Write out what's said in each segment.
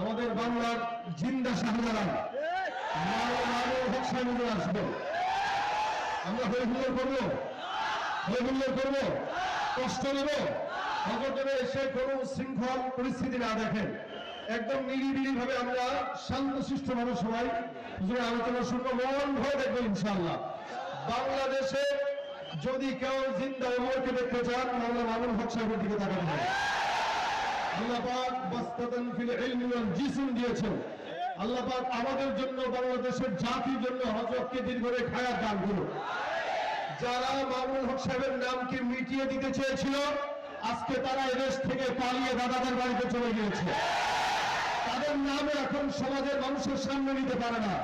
আমাদের বাংলার জিন্দা শাহজালাল। হক সাহেব আসবে। আমরা হই হুল্লোড় করব? হই হুল্লোড় করব? কষ্ট নেব? সংগঠনে এসে কোনো শৃঙ্খল পরিস্থিতি না দেখেন একদম নিরিবিলি ভাবে আমরা শান্ত শিষ্ট মানুষ সবাই। হুজুরের আলোচনা শুনব, মন ভয় দেখব ইনশাল্লাহ বাংলাদেশে যদি কেউ জিন্দা ওমরকে দেখতে চান বাংলা মামুন হক সাহেবের দিকে তাকাতে হবে আল্লাহ পাক বাস্তাতান ফিল ইলমি ওয়াল জিসম দিয়েছেন। আল্লাহ পাক আমাদের জন্য, বাংলাদেশের জাতির জন্য হযরতকে দীর্ঘ রে খায়াত দান করুন। যারা মামুন হক সাহেবের নামকে মিটিয়ে দিতে চেয়েছিল, আজকে তারা এদেশ থেকে পালিয়ে দাদাদের বাড়িতে চলে গিয়েছে। তাদের নামে এখন সমাজের মানুষের সামনে নিতে পারে না।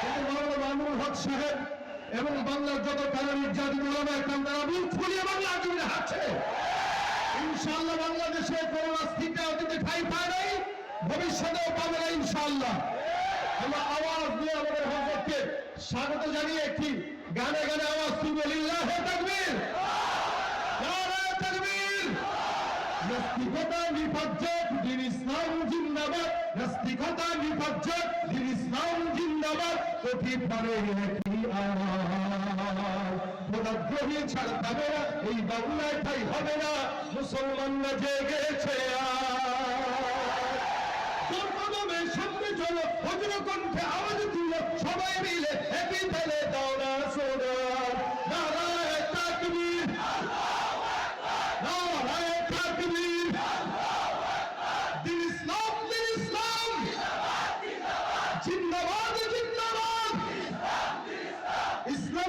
কিন্তু মাওলানা মামুন হক সাহেব এবং বাংলার যত কারা নির্যাতিত ওলামা একরাম তারা ফুলিয়ে বাংলার জন্য হাঁটছে। ইনশাআল্লাহ বাংলাদেশে করোনা স্থিতি অতীতে ঠাই পায় নাই, ভবিষ্যতেও পাবে না ইনশাআল্লাহ। আমরা আওয়াজ দিয়ে আমাদের হজরতকে স্বাগত জানিয়ে একটি গানে গানে আওয়াজ তুলবো, লিল্লাহে তাকবীর। তাকবীর। জিন্দাবাদ। জিন্দাবাদ। ছাড় পাবে না। এই বাংলায় ঠাই হবে না। মুসলমানরা জেগেছে আজ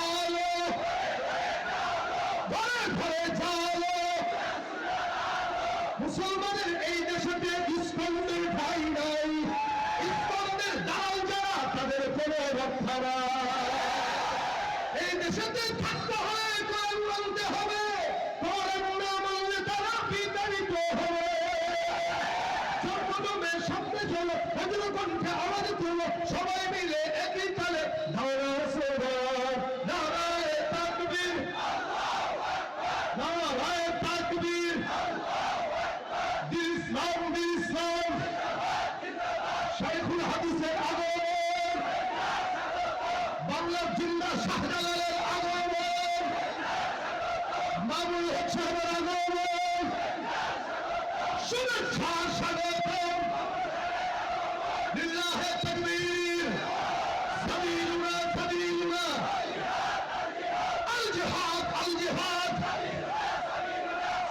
আলো। ঘরে ঘরে মুসলমানের এই দেশেতে ইস্কন্দের ঠাই নাই। ইস্কন্দের দাল যারা, তাদের কোনো রক্ষা এই থাকতে হবে। সবাই মিলে হাদিসের আগমন। বাংলার জিন্দা শাহজালালের আগমন। মামুল হক সাহেবের আগমন। শুভেচ্ছা স্বাগতম। লিল্লাহে তাকবীর। সাবিলুনা সাবিলুনা। আল জিহাদ আল জিহাদ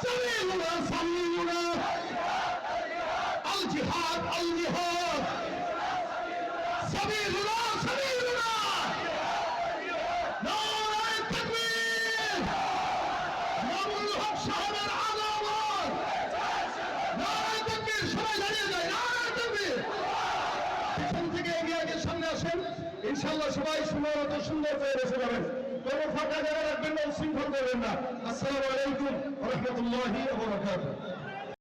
সাবিলুনা সাবিলুনা। আল জিহাদ আল জিহাদ সাবিলুনা সাবিলুনা নারায়ে তাকবীর মামুল হক সাহেবের আগমন নারায়ে তাকবীর সবাই সবাই সুন্দর করে বসে যাবেন কোনো ফাঁকা জায়গা রাখবেন না শৃঙ্খল করবেন না আসসালামু আলাইকুম রাহমাতুল্লাহি